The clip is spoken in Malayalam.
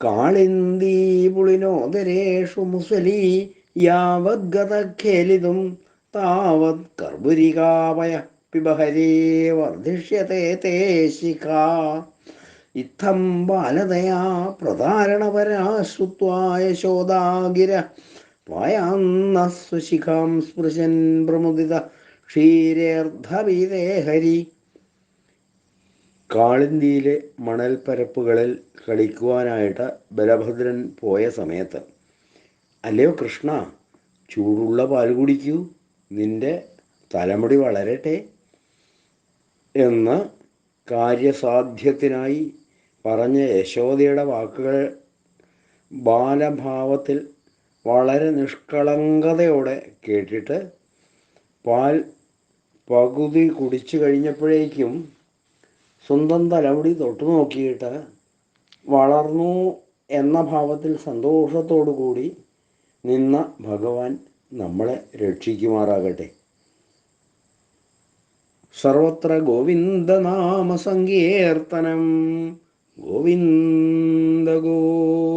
കാളിന്ദീ പുളിനോദരേഷു മുസലി യാവദ്ഗതഖേലിതും താവത് കർബുരികാവയ പിബഹരേ വർദ്ധിഷ്യത്തെ തേ ശിഖ ഇത്തം ബാലതയാ പ്രതാരണപരാ ശ്രുത്വായ ശോദാഗിര സ്വശിഖാം സ്പൃശൻ പ്രമുദിത ക്ഷീരേർദ്ധവീതേ ഹരി കാളിന്തിയിലെ മണൽപ്പരപ്പുകളിൽ കളിക്കുവാനായിട്ട് ബലഭദ്രൻ പോയ സമയത്ത് അല്ലയോ കൃഷ്ണ ചൂടുള്ള പാൽ കുടിക്കൂ. നിന്റെ തലമുടി വളരട്ടെ എന്ന് കാര്യസാധ്യത്തിനായി പറഞ്ഞ യശോദയുടെ വാക്കുകൾ ബാലഭാവത്തിൽ വളരെ നിഷ്കളങ്കതയോടെ കേട്ടിട്ട് പാൽ പകുതി കുടിച്ചു കഴിഞ്ഞപ്പോഴേക്കും സ്വന്തം തലമുടി തൊട്ടു നോക്കിയിട്ട് വളർന്നു എന്ന ഭാവത്തിൽ സന്തോഷത്തോടു കൂടി നിന്ന ഭഗവാൻ നമ്മളെ രക്ഷിക്കുമാറാകട്ടെ. സർവത്ര ഗോവിന്ദനാമസങ്കീർത്തനം ഗോവിന്ദ ഗോവിന്ദ